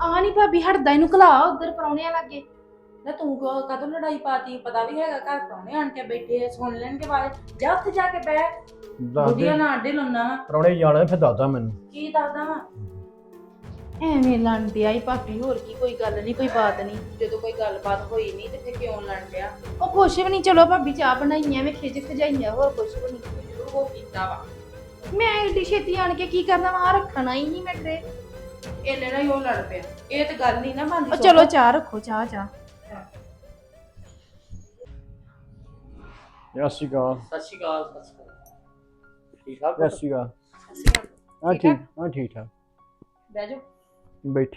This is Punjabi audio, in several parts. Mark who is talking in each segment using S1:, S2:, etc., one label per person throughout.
S1: ਆ ਨਹੀਂ ਭਾਬੀ ਹਟਦਾ ਇਹਨੂੰ ਘਲਾ ਉਧਰ ਪਰੌਣਿਆਂ ਲੱਗੇ।
S2: ਨਾ ਤੂੰ ਕੋ ਕਦੋਂ ਲੜਾਈ ਪਾਤੀ? ਪਤਾ ਵੀ ਹੈਗਾ ਘਰ ਪ੍ਰਾਹੁਣੇ ਆਣ ਕੇ ਬੈਠੇ ਆ, ਸੁਣ ਲੈਣਗੇ ਬਾਰੇ ਜਾ ਉੱਥੇ ਜਾ ਕੇ ਬਹਿ।
S3: ਦੱਸ
S2: ਬੁੱਢੀਆਂ ਨਾਲ ਆਂਡੇ ਲਾਉਣਾ
S3: ਪਰੌਣੇ ਜਾਣਾ ਫਿਰ ਦੱਸਦਾ ਮੈਨੂੰ।
S2: ਕੀ ਦੱਸਦਾ ਵਾ?
S1: ਐਵੇਂ ਲੰਡਿਆ ਆਈ ਭਾਬੀ ਹੋਰ ਕੀ ਕੋਈ ਗੱਲ ਨਹੀਂ ਕੋਈ ਬਾਤ ਨਹੀਂ
S2: ਜਦੋਂ ਕੋਈ ਗੱਲਬਾਤ ਹੋਈ ਨਹੀਂ ਤੇ ਫਿਰ ਕਿਉਂ ਲੜ ਪਿਆ
S1: ਉਹ ਕੁਛ ਵੀ ਨਹੀਂ ਚਲੋ ਭਾਬੀ ਚਾਹ ਬਣਾਈ ਐਵੇਂ ਖਿਜ ਖਜਾਈਆਂ ਹੋਰ ਕੁਛ ਵੀ ਨਹੀਂ
S2: ਜ਼ਰੂਰ ਉਹ ਕੀਤਾ ਵਾ।
S1: ਮੈਂ ਏਡੀ ਛੇਤੀ ਆਣ ਕੇ ਕੀ ਕਰਨਾ ਵਾ? ਆਹ ਰੱਖਣਾ ਹੀ ਨਹੀਂ ਮੈਂ ਤੇ।
S2: ਇਹਨੇ ਨਾਲ ਹੀ ਉਹ ਲੜ ਪਿਆ। ਇਹ ਤੇ ਗੱਲ ਨਹੀਂ ਨਾ ਬਣਦੀ
S1: ਉਹ ਚਲੋ ਚਾਹ ਰੱਖੋ ਚਾਹ ਚਾਹ।
S3: ਸਤਿ ਸ਼੍ਰੀ ਅਕਾਲ।
S4: ਸਤਿ ਸ਼੍ਰੀ ਅਕਾਲ ਸਤਿ ਸ਼੍ਰੀ ਅਕਾਲ। ਠੀਕ ਠਾਕ
S3: ਸਤਿ ਸ਼੍ਰੀ ਅਕਾਲ। ਹਾਂ
S2: ਠੀਕ ਆ?
S3: ਠੀਕ? ਹਾਂ ਠੀਕ ਠਾਕ।
S2: ਬਹਿ ਜਾ
S3: ਬੈਠ।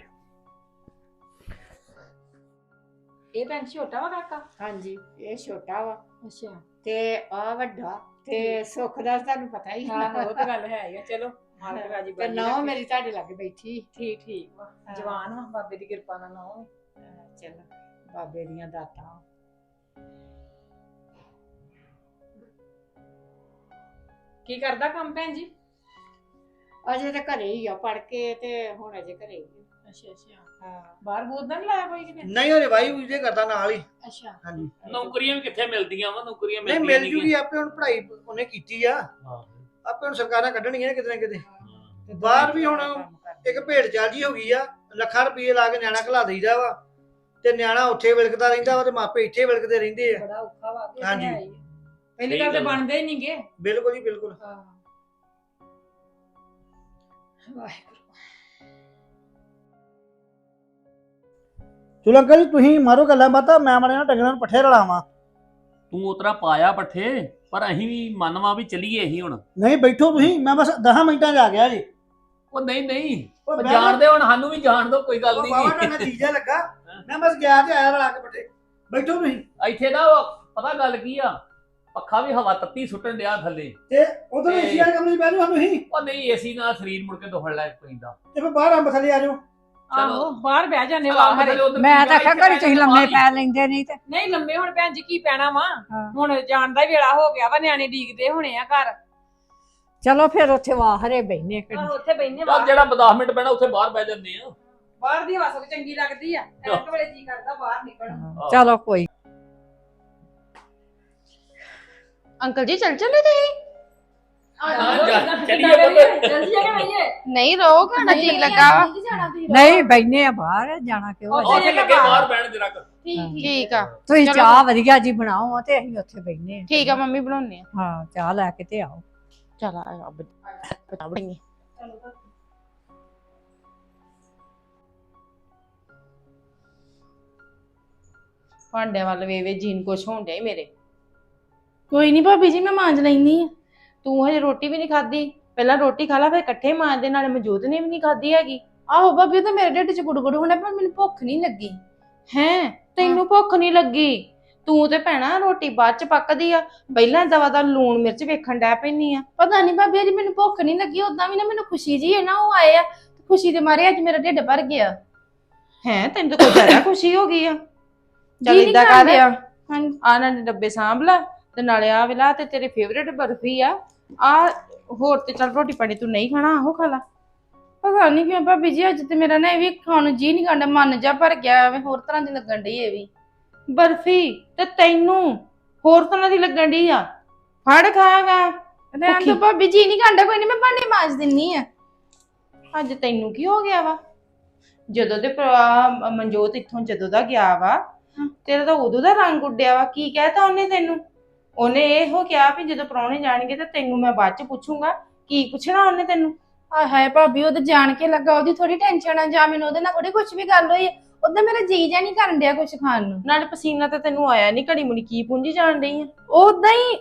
S2: ਇਹ ਭੈਣ ਛੋਟਾ ਵਾ ਕਾਕਾ?
S5: ਹਾਂਜੀ ਇਹ ਛੋਟਾ ਵਾ।
S2: ਅੱਛਾ।
S5: ਤੇ ਆ ਵੱਡਾ ਤੇ ਸੁੱਖ ਦਾ ਤੁਹਾਨੂੰ ਪਤਾ ਹੀ
S2: ਹਾਂ ਉਹ ਤਾਂ ਗੱਲ ਹੈ ਹੀ ਆ ਚਲੋ। ਮਾਲਕ ਰਾਜੀ
S5: ਤੇ
S2: ਬਾਜੀ
S5: ਨੌ
S2: ਰੱਖੇ।
S5: ਮੇਰੀ ਤੁਹਾਡੇ ਲੱਗ ਬੈਠੀ।
S2: ਠੀਕ ਠੀਕ। ਵਾ ਜਵਾਨ ਵਾ ਬਾਬੇ ਦੀ ਕਿਰਪਾ ਨਾਲ ਨੌ
S5: ਚੱਲ ਬਾਬੇ ਦੀਆਂ ਦਾਤਾਂ।
S2: ਕੀ ਕਰਦਾ ਕੰਮ ਭੈਣ ਜੀ?
S5: ਅਜੇ ਤਾਂ ਘਰੇ ਹੀ ਆ ਪੜ ਕੇ ਤੇ ਹੁਣ ਅਜੇ ਘਰੇ ਹੀ ਆ।
S2: ਅੱਛਾ ਅੱਛਾ।
S5: ਹਾਂ।
S2: ਬਾਹਰ ਤਾਂ ਨਹੀਂ ਲਾਇਆ ਕੋਈ ਕਿਤੇ?
S6: ਨਹੀਂ ਉਹਨੇ ਵਾਈ ਉਹਦੇ ਕਰਦਾ ਨਾਲ ਹੀ।
S2: ਅੱਛਾ।
S6: ਹਾਂਜੀ।
S4: ਨੌਕਰੀਆਂ ਵੀ ਕਿੱਥੇ ਮਿਲਦੀਆਂ ਵਾ? ਨੌਕਰੀਆਂ
S6: ਨਹੀਂ
S4: ਮਿਲਦੀਆਂ
S6: ਮਿਲ ਜੂਗੀ ਆਪੇ ਹੁਣ ਪੜ੍ਹਾਈ ਉਹਨੇ ਕੀਤੀ ਆ।
S4: ਹਾਂ।
S6: ਆਪੇ ਹੁਣ ਸਰਕਾਰਾਂ ਕੱਢਣਗੀਆਂ ਨਾ ਕਿਤੇ ਨਾ ਕਿਤੇ।
S5: ਤੇ
S6: ਬਾਹਰ ਵੀ ਹੁਣ। ਇੱਕ ਭੇਡ ਚਾਲ ਜੀ ਹੋ ਗਈ ਆ ਲੱਖਾਂ ਰੁਪਏ ਲਾ ਕੇ ਨਿਆਣਾ ਘਲਾ ਦੇਈਦਾ ਵਾ ਤੇ ਨਿਆਣਾ ਉੱਥੇ ਵਿਲਕਦਾ ਰਹਿੰਦਾ ਵਾ ਤੇ ਮਾਪੇ ਇੱਥੇ ਵਿਲਕਦੇ ਰਹਿੰਦੇ ਆ।
S2: ਬੜਾ ਔਖਾ ਵਾ ਕਿ
S6: ਹਾਂਜੀ।
S2: ਹੈ ਹੀ ਆ। ਪਹਿਲੀ ਗੱਲ ਤੇ
S4: ਗੱਲ ਆ।
S2: ਬਣਦੇ ਹੀ ਨਹੀਂਗੇ।
S6: ਬਿਲਕੁਲ ਜੀ ਬਿਲਕੁਲ।
S2: ਵਾਹਿਗੁਰੂ।
S6: ਚਲੋ ਅੰਕਲ ਜੀ ਤੁਸੀਂ ਮਾਰੋ ਗੱਲਾਂ ਬਾਤਾਂ ਮੈਂ ਮਾਰੇ ਨਾਲ ਡੰਗਰਾਂ ਨੂੰ ਪੱਠੇ ਰਲਾਵਾਂ।
S4: ਤੂੰ ਉਤਰਾ ਪਾਇਆ ਪੱਠੇ। ਪਰ ਅਸੀਂ ਵੀ ਮੰਨਵਾ ਵੀ ਚੱਲੀਏ ਅਸੀਂ ਹੁਣ।
S6: ਨਹੀਂ ਬੈਠੋ ਤੁਸੀਂ ਮੈਂ ਬਸ 10 ਮਿੰਟਾਂ 'ਚ ਆ ਗਿਆ ਜੀ।
S4: ਉਹ ਨਹੀਂ ਨਹੀਂ
S6: ਉਹ
S4: ਜਾਣਦੇ ਹੁਣ ਸਾਨੂੰ ਵੀ ਜਾਣ ਦੋ ਕੋਈ ਗੱਲ
S6: ਉਹ
S4: ਨਹੀਂ।
S6: ਦਾ ਨਤੀਜਾ ਲੱਗਾ। ਮੈਂ ਬਸ ਗਿਆ ਤੇ ਆਇਆ ਰਲਾ ਕੇ ਪੱਠੇ ਬੈਠੋ ਤੁਸੀਂ।
S4: ਇੱਥੇ ਨਾ ਉਹ ਪਤਾ ਗੱਲ ਕੀ ਆ? ਪੱਖਾ ਵੀ ਹਵਾ ਤੱਤੀ ਸੁੱਟਣ ਡਿਆ ਥੱਲੇ।
S6: ਤੇ ਉਧਰ ਏਸ਼ੀਆ ਕਮਰੇ 'ਚ ਬਹਿ ਜਾਓ ਤੁਸੀਂ।
S4: ਉਹ ਨਹੀਂ ਏਸੀ ਨਾਲ ਸਰੀਰ ਮੁੜ ਕੇ ਦੁਖਣ ਲੱਗ ਪੈਂਦਾ।
S6: ਤੇ ਫਿਰ ਬਾਹਰ ਅੰਬ ਥੱਲੇ ਆ ਜਾਓ।
S2: ਆਹੋ ਬਾਹਰ ਬਹਿ ਜਾਂਦੇ
S4: ਉੱਧਰ
S5: ਮੈਂ ਤਾਂ ਆਖਿਆ ਘੜੀ ਤੁਸੀਂ ਲੰਮੇ
S4: ਕੇ
S5: ਪੈ ਲੈਂਦੇ ਨਹੀਂ ਤੇ।
S2: ਨਹੀਂ ਲੰਮੇ ਹੁਣ ਭੈਣ ਜੀ ਕੀ ਪੈਣਾ ਵਾ। ਹੁਣ ਜਾਣ ਦਾ ਵੇਲਾ ਹੋ ਗਿਆ ਵਾ ਨਿਆਣੇ ਡੀਕਦੇ ਹੋਣੇ ਆ ਘਰ।
S5: ਚਲੋ ਫਿਰ ਉੱਥੇ ਵਾਹਰੇ ਬੈਨੇ
S2: ਆਹ ਉੱਥੇ
S4: ਚੱਲ
S2: ਬਾਹਰ
S4: ਜਿਹੜਾ 10 ਮਿੰਟ ਬਹਿਣਾ ਉੱਥੇ ਬਾਹਰ ਬਹਿ ਜਾਂਦੇ ਆ।
S2: ਬਾਹਰ ਦੀ ਹਵਾ ਸਭ ਚੰਗੀ ਲੱਗਦੀ ਆ। ਐਂ ਵੇਲੇ ਜੀ ਕਰਦਾ ਬਾਹਰ ਨਿਕਲਣ।
S5: ਚਲੋ ਕੋਈ।
S1: ਅੰਕਲ ਜੀ ਚੱਲ ਚੱਲੇ ਤੁਸੀਂ?
S4: ਹਾਂ, ਜਾ- ਚੱਲੀਏ ਪੁੱਤ।
S2: ਜਲਦੀ ਜਾ ਕੇ ਬਈਏ
S1: ਨਹੀਂ ਰਹੋ ਖਾਣਾ ਜੀ ਲੱਗਾ ਵਾ।
S5: ਨਹੀਂ ਬੈਨੇ ਆ ਬਾਹਰ ਜਾਣਾ ਕਿਉਂ
S2: ਉੱਥੇ
S4: ਉੱਥੇ ਲੱਗੇ ਬਾਹਰ। ਬਹਿਣ ਜਰਾ
S1: ਠੀਕ ਆ।
S5: ਤੁਸੀਂ
S1: ਚਲੋ।
S5: ਚਾਹ ਵਧੀਆ ਜੀ ਬਣਾਓ ਤੇ ਅਸੀਂ ਉੱਥੇ ਬੈਨੇ ਆ।
S1: ਠੀਕ ਆ ਮੰਮੀ ਬਣਾਉਣੇ ਆ।
S5: ਹਾਂ ਚਾਹ ਲੈ ਕੇ ਤੇ ਆਓ।
S1: ਚਲ ਆ ਬਤਾ ਬਣੀ
S2: ਭਾਂਡਿਆਂ ਵੱਲ ਵੇ ਵੇ ਜੀਨ ਕੁਛ ਹੋਣ ਡਿਆ ਈ ਮੇਰੇ।
S1: ਕੋਈ ਨਹੀਂ ਭਾਬੀ ਜੀ ਮੈਂ ਮਾਂਜ ਲੈਣੀ ਆ।
S2: ਤੂੰ ਹਜੇ ਰੋਟੀ ਵੀ ਨਹੀਂ ਖਾਧੀ? ਪਹਿਲਾਂ ਰੋਟੀ ਖਾ ਲਾ ਫਿਰ ਇਕੱਠੇ ਮਾਂਜਦੇ ਨਾਲੇ ਮੌਜੂਦ ਨੇ ਵੀ ਨਹੀਂ ਖਾਧੀ ਹੈਗੀ।
S1: ਆਹੋ ਭਾਬੀ ਉਹ ਤਾਂ ਮੇਰੇ ਢਿੱਡ 'ਚ ਗੁੜਗੁੜ ਹੋਣਾ ਪਰ ਮੈਨੂੰ ਭੁੱਖ ਨਹੀਂ ਲੱਗੀ।
S2: ਹੈਂ? ਤੈਨੂੰ ਭੁੱਖ ਨਹੀਂ ਲੱਗੀ? ਤੂੰ ਤੇ ਭੈਣਾ ਰੋਟੀ ਬਾਅਦ ਚ ਪੱਕਦੀ ਆ। ਪਹਿਲਾਂ ਦਵਾ ਦਾ ਲੂਣ ਮਿਰਚ ਵੇਖਣ ਡੈ ਪੈਣੀ ਆ।
S1: ਪਤਾ ਨਹੀਂ ਭਾਬੀ ਅੱਜ ਮੈਨੂੰ ਭੁੱਖ ਨਹੀਂ ਲੱਗੀ ਉਦਾਂ ਵੀ ਨਾ ਮੈਨੂੰ ਖੁਸ਼ੀ ਜੀ ਹੈ ਨਾ ਉਹ ਆਏ ਆ। ਖੁਸ਼ੀ ਦੇ ਮਾਰੇ ਅੱਜ ਮੇਰਾ ਢਿੱਡ ਭਰ ਗਿਆ।
S2: ਹੈਂ? ਤੈਨੂੰ ਤਾਂ ਕੋਈ ਜ਼ਿਆਦਾ ਖੁਸ਼ੀ ਹੋ ਗਈ ਆ। ਚੱਲ
S1: ਜੀ ਨੀ
S2: ਏਦਾਂ ਕਰ।
S1: ਖਾਂਦਿਆ। ਹਾਂਜੀ
S2: ਆ ਨਾ ਡੱਬੇ ਸਾਂਭ ਲਾ ਤੇ ਨਾਲੇ ਆ ਵੇਲਾ ਤੇ ਤੇਰੀ ਫੇਵਰੇਟ ਬਰਫੀ ਆ। ਆ ਹੋਰ ਤੇ ਚੱਲ ਰੋਟੀ ਪਾਣੀ ਤੂੰ ਨਹੀਂ ਖਾਣਾ ਆਹੋ ਖਾ ਲਾ।
S1: ਪਤਾ ਨਹੀਂ ਕਿਉਂ ਭਾਬੀ ਜੀ ਅੱਜ ਤੇ ਮੇਰਾ ਨਾ ਇਹ ਵੀ ਖਾਣ ਨੂੰ ਜੀ ਨਹੀਂ ਕਰਦਾ ਮਨ ਜਾ ਭਰ ਗਿਆ ਐਵੇਂ ਹੋਰ ਤਰ੍ਹਾਂ ਦੀ ਲੱਗਣ ਡਈ ਇਹ ਵੀ।
S2: ਬਰਫੀ ਤੇ ਤੈਨੂੰ ਹੋਰ ਤਰ੍ਹਾਂ ਦੀ ਲੱਗਣ ਡਈ ਆ। ਫੜ ਖਾਗਾ
S1: ਰਹਿਣ ਦੋ ਭਾਬੀ ਜੀ ਨਹੀਂ ਕਰਦਾ ਕੋਈ ਨਹੀਂ ਮੈਂ ਭਾਂਡੇ ਮਾਂਜ ਦਿੰਨੀ ਆ।
S2: ਅੱਜ ਤੈਨੂੰ ਕੀ ਹੋ ਗਿਆ ਵਾ? ਜਦੋਂ ਦੇ ਭਰਾ ਮਨਜੋਤ ਇੱਥੋਂ ਜਦੋਂ ਦਾ ਗਿਆ ਵਾ ਤੇਰਾ ਤਾਂ ਉਦੋਂ ਦਾ ਰੰਗ ਉੱਡਿਆ ਵਾ ਕੀ ਕਹਿਤਾ ਉਹਨੇ ਤੈਨੂੰ? ਉਹਨੇ ਇਹੋ ਕਿਹਾ ਵੀ ਜਦੋਂ ਪ੍ਰਾਹੁਣੇ ਜਾਣਗੇ ਤਾਂ ਤੈਨੂੰ ਮੈਂ ਬਾਅਦ ਚ ਪੁੱਛੂੰਗਾ ਕੀ ਪੁੱਛਣਾ ਉਹਨੇ ਤੈਨੂੰ?
S1: ਆਏ ਹਾਏ ਭਾਬੀ ਉਹ ਤਾਂ ਜਾਣ ਕੇ ਲੱਗਾ ਉਹਦੀ ਥੋੜੀ ਟੈਨਸ਼ਨ ਆ ਜਾਂ ਮੈਨੂੰ ਉਹਦੇ ਨਾਲ ਥੋੜੀ ਕੁਝ ਵੀ ਗੱਲ ਹੋਈ ਉਦੋਂ ਮੇਰਾ ਜੀ ਜਾ ਨਹੀਂ ਕਰਨ ਡਿਆ ਕੁਝ ਖਾਣ ਨੂੰ।
S2: ਨਾਲੇ ਪਸੀਨਾ ਤਾਂ ਤੈਨੂੰ ਆਇਆ ਨਹੀਂ ਘੜੀ ਮੁੜੀ ਕੀ ਪੁੰਜੀ ਜਾਣ ਡਈ ਆ?
S1: ਉਦਾਂ ਹੀ